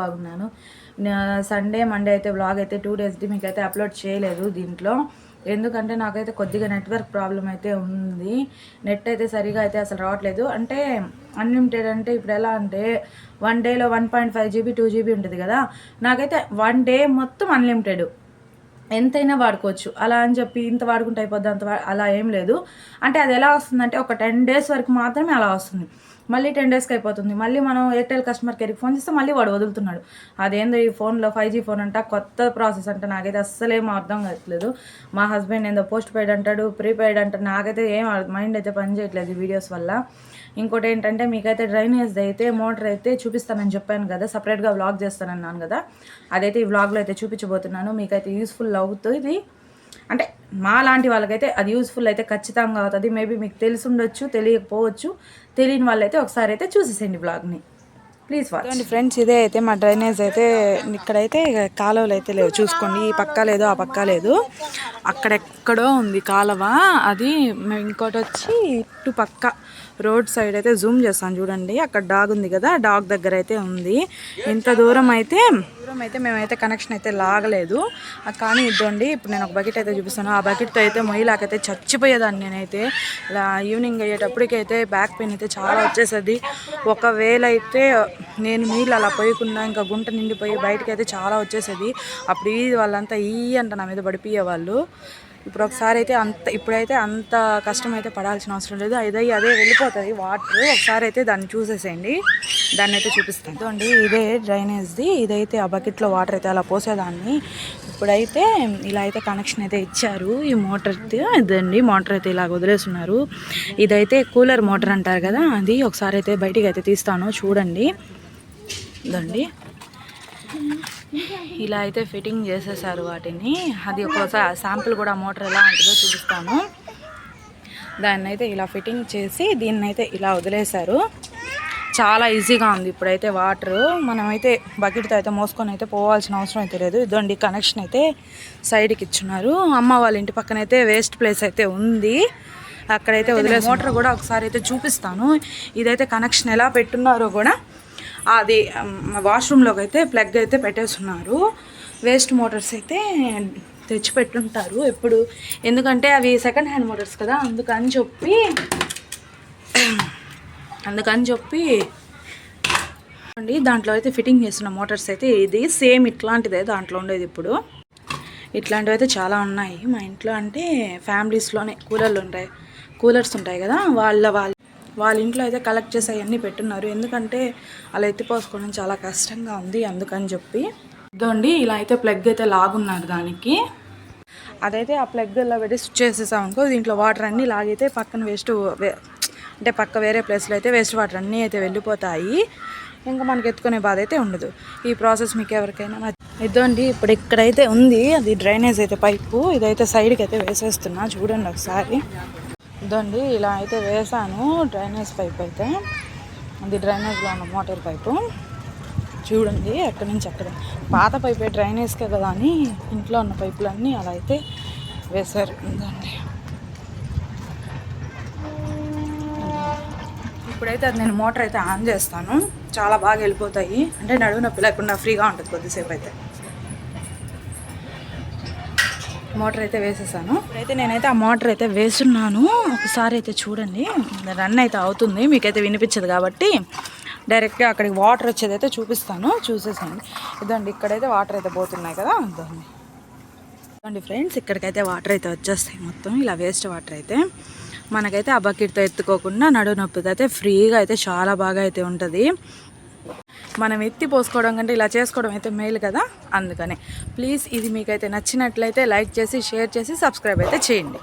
బాగున్నాను. Sunday Monday అయితే vlog అయితే టూ డేస్ది మీకు అయితే అప్లోడ్ చేయలేదు దీంట్లో. ఎందుకంటే నాకైతే కొద్దిగా నెట్వర్క్ ప్రాబ్లం అయితే ఉంది. నెట్ అయితే సరిగా అయితే అసలు రావట్లేదు. అంటే అన్లిమిటెడ్ అంటే ఇప్పుడు ఎలా అంటే వన్ డేలో one point five GB two GB ఉంటుంది కదా. నాకైతే వన్ డే మొత్తం అన్లిమిటెడ్ ఎంతైనా వాడుకోవచ్చు. అలా అని చెప్పి ఇంత వాడుకుంటే అయిపోద్ది అంత అలా ఏం లేదు. అంటే అది ఎలా వస్తుందంటే ఒక టెన్ డేస్ వరకు మాత్రమే అలా వస్తుంది. మళ్ళీ టెన్ డేస్కి అయిపోతుంది. మళ్ళీ మనం ఎయిర్టెల్ కస్టమర్ కేర్కి ఫోన్ చేస్తే మళ్ళీ వాడు వదులుతున్నాడు. అదేందో ఈ ఫోన్లో ఫైవ్ జీ ఫోన్ అంట కొత్త ప్రాసెస్ అంటే. నాకైతే అస్సలేం అర్థం కావట్లేదు. మా హస్బెండ్ ఏందో పోస్ట్ పెయిడ్ అంటాడు ప్రీపెయిడ్ అంటాడు. నాకైతే ఏం మైండ్ అయితే పని చేయట్లేదు ఈ వీడియోస్ వల్ల. ఇంకోటి ఏంటంటే మీకైతే డ్రైనేజ్ అయితే మోటార్ అయితే చూపిస్తానని చెప్పాను కదా. సపరేట్గా వ్లాగ్ చేస్తానన్నాను కదా. అదైతే ఈ వ్లాగ్లో అయితే చూపించబోతున్నాను. మీకైతే యూస్ఫుల్ అవుతుంది. అంటే మా లాంటి వాళ్ళకైతే అది యూస్ఫుల్ అయితే ఖచ్చితంగా అవుతుంది. మేబీ మీకు తెలిసి ఉండొచ్చు తెలియకపోవచ్చు. తెలియని వాళ్ళైతే ఒకసారి అయితే చూసేసేయండి బ్లాగ్ని. ప్లీజ్ వాచ్ ఫ్రెండ్స్ ఇదే అయితే మా డ్రైనేజ్ అయితే ఇక్కడైతే కాలువలు అయితే లేవు. చూసుకోండి ఈ పక్క లేదు ఆ పక్క లేదు. అక్కడెక్కడో ఉంది కాలువ. అది మేము ఇంకోటి వచ్చి ఇటు పక్క రోడ్ సైడ్ అయితే జూమ్ చేస్తాను చూడండి. అక్కడ డాగ్ ఉంది కదా డాగ్ దగ్గర అయితే ఉంది. ఇంత దూరం అయితే దూరం అయితే మేమైతే కనెక్షన్ అయితే లాగలేదు. కానీ ఇద్దండి ఇప్పుడు నేను ఒక బకెట్ అయితే చూపిస్తాను. ఆ బకెట్తో అయితే మొయ్యలాకైతే చచ్చిపోయేదాన్ని నేనైతే. ఇలా ఈవినింగ్ అయ్యేటప్పటికైతే బ్యాక్ పెయిన్ అయితే చాలా వచ్చేసేది. ఒకవేళ అయితే నేను నీళ్ళు అలా పోయకుండా ఇంకా గుంట నిండిపోయి బయటకి అయితే చాలా వచ్చేసేది. అప్పుడు ఈ వాళ్ళంతా ఈ అంట నా మీద పడిపోయేవాళ్ళు. ఇప్పుడు ఒకసారి అయితే అంత ఇప్పుడైతే అంత కష్టం అయితే పడాల్సిన అవసరం లేదు. అదే అదే వెళ్ళిపోతుంది. వాటర్ ఒకసారి అయితే దాన్ని చూసేసేయండి. దాన్ని అయితే చూపిస్తాను. అండి ఇదే డ్రైనేజ్ది. ఇదైతే ఆ బకెట్లో వాటర్ అయితే అలా పోసేదాన్ని. ఇప్పుడైతే ఇలా అయితే కనెక్షన్ అయితే ఇచ్చారు. ఈ మోటార్ ఇదండి మోటార్ అయితే ఇలా వదిలేస్తున్నారు. ఇదైతే కూలర్ మోటార్ అంటారు కదా అది ఒకసారి అయితే బయటికి అయితే తీస్తాను. చూడండి. ఇదండి ఇలా అయితే ఫిట్టింగ్ చేసేసారు వాటిని. అది ఒకసారి శాంపుల్ కూడా మోటార్ ఎలా ఉంటుందో చూపిస్తాను. దాన్ని అయితే ఇలా ఫిట్టింగ్ చేసి దీన్ని అయితే ఇలా వదిలేశారు. చాలా ఈజీగా ఉంది ఇప్పుడైతే వాటర్ మనమైతే బకెట్తో అయితే మోసుకొని అయితే పోవాల్సిన అవసరం అయితే లేదు. ఇదండి కనెక్షన్ అయితే సైడ్కి ఇచ్చున్నారు. అమ్మ వాళ్ళ ఇంటి పక్కన అయితే వేస్ట్ ప్లేస్ అయితే ఉంది. అక్కడైతే వదిలేసి మోటార్ కూడా ఒకసారి అయితే చూపిస్తాను. ఇదైతే కనెక్షన్ ఎలా పెట్టున్నారో కూడా అది వాష్రూమ్లోకి అయితే ప్లగ్ అయితే పెట్టేస్తున్నారు. వేస్ట్ మోటార్స్ అయితే తెచ్చి పెట్టుంటారు ఎప్పుడు. ఎందుకంటే అవి సెకండ్ హ్యాండ్ మోటార్స్ కదా అందుకని చెప్పి అందుకని చెప్పి అండి దాంట్లో అయితే ఫిట్టింగ్ చేస్తున్న మోటార్స్ అయితే ఇది. సేమ్ ఇట్లాంటిదే దాంట్లో ఉండేది ఇప్పుడు. ఇట్లాంటివి అయితే చాలా ఉన్నాయి. మా ఇంట్లో అంటే ఫ్యామిలీస్లోనే కూలర్లు ఉంటాయి. కూలర్స్ ఉంటాయి కదా వాళ్ళ వాళ్ళ వాళ్ళ ఇంట్లో అయితే కలెక్ట్ చేసి అవన్నీ పెట్టున్నారు. ఎందుకంటే అలా ఎత్తిపోసుకోవడం చాలా కష్టంగా ఉంది అందుకని చెప్పి. ఇదండి ఇలా అయితే ప్లగ్ అయితే లాగున్నారు దానికి. అదైతే ఆ ప్లగ్ ఇలా పెట్టి స్విచ్ చేసేసాం అనుకో దీంట్లో వాటర్ అన్నీ లాగైతే పక్కన వేస్ట్ అంటే పక్క వేరే ప్లేస్లో అయితే వేస్ట్ వాటర్ అన్నీ అయితే వెళ్ళిపోతాయి. ఇంకా మనకి ఎత్తుకునే బాధ అయితే ఉండదు. ఈ ప్రాసెస్ మీకు ఎవరికైనా ఇదండి ఇప్పుడు ఇక్కడైతే ఉంది. అది డ్రైనేజ్ అయితే పైపు. ఇదైతే సైడ్కి అయితే వేసేస్తున్నా. చూడండి ఒకసారి. ఇదండి ఇలా అయితే వేసాను. డ్రైనేజ్ పైప్ అయితే. అది డ్రైనేజ్లో ఉన్న మోటార్ పైపు. చూడండి ఎక్కడి నుంచి అక్కడ పాత పైపే డ్రైనేజ్కే కదా అని ఇంట్లో ఉన్న పైపులన్నీ అలా అయితే వేశారు. ఇదండి. ఇప్పుడైతే అది నేను మోటార్ అయితే ఆన్ చేస్తాను. చాలా బాగా వెళ్ళిపోతాయి. అంటే నడువు నొప్పి లేకుండా ఫ్రీగా ఉంటుంది కొద్దిసేపు అయితే. మోటార్ అయితే వేసేసాను. అయితే నేనైతే ఆ మోటార్ అయితే వేస్తున్నాను. ఒకసారి అయితే చూడండి. రన్ అయితే అవుతుంది. మీకైతే వినిపించదు కాబట్టి డైరెక్ట్గా అక్కడికి వాటర్ వచ్చేది అయితే చూపిస్తాను. చూసేసండి ఇదండి ఇక్కడైతే వాటర్ అయితే పోతున్నాయి కదా. ఇదండి. చూడండి ఫ్రెండ్స్ ఇక్కడికైతే వాటర్ అయితే వచ్చేస్తాయి మొత్తం. ఇలా వేస్ట్ వాటర్ అయితే మనకైతే ఆ బకెట్తో ఎత్తుకోకుండా నడు నొప్పితో అయితే ఫ్రీగా అయితే చాలా బాగా అయితే ఉంటుంది. మనం ఎత్తి పోసుకోవడం కంటే ఇలా చేసుకోవడం అయితే మేలు కదా? అందుకనే. ప్లీజ్ ఇది మీకైతే నచ్చినట్లయితే లైక్ చేసి షేర్ చేసి సబ్స్క్రైబ్ అయితే చేయండి.